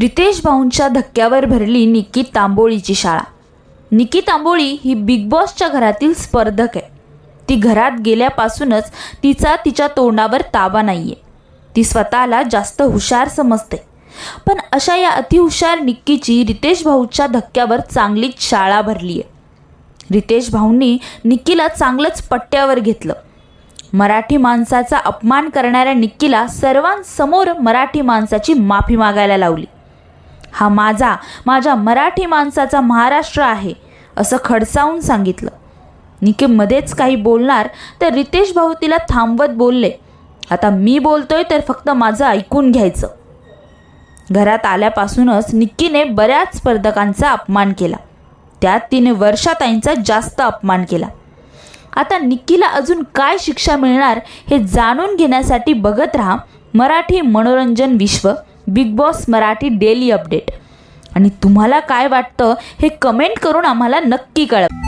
रितेश भाऊंच्या धक्क्यावर भरली निक्की तांबोळीची शाळा. निक्की तांबोळी ही बिग बॉसच्या घरातील स्पर्धक आहे. ती घरात गेल्यापासूनच तिचा तिच्या तोंडावर ताबा नाही आहे ती स्वतःला जास्त हुशार समजते. पण अशा या अतिहुशार निक्कीची रितेश भाऊच्या धक्क्यावर चांगलीच शाळा भरली आहे रितेश भाऊंनी निक्कीला चांगलंच पट्ट्यावर घेतलं. मराठी माणसाचा अपमान करणाऱ्या निक्कीला सर्वांसमोर मराठी माणसाची माफी मागायला लावली. हा माझा माझ्या मराठी माणसाचा महाराष्ट्र आहे असं खडसावून सांगितलं. निके मध्येच काही बोलणार तर रितेश भाऊ तिला थांबवत बोलले आता मी बोलतोय तर फक्त माझं ऐकून घ्यायचं. घरात आल्यापासूनच निक्कीने बऱ्याच स्पर्धकांचा अपमान केला. त्यात तिने वर्षाताईंचा जास्त अपमान केला. आता निक्कीला अजून काय शिक्षा मिळणार हे जाणून घेण्यासाठी बघत राहा मराठी मनोरंजन विश्व. Bigg Boss Marathi daily update. आणि तुम्हाला काय वाटतं हे कमेंट करून आम्हाला नक्की कळवा.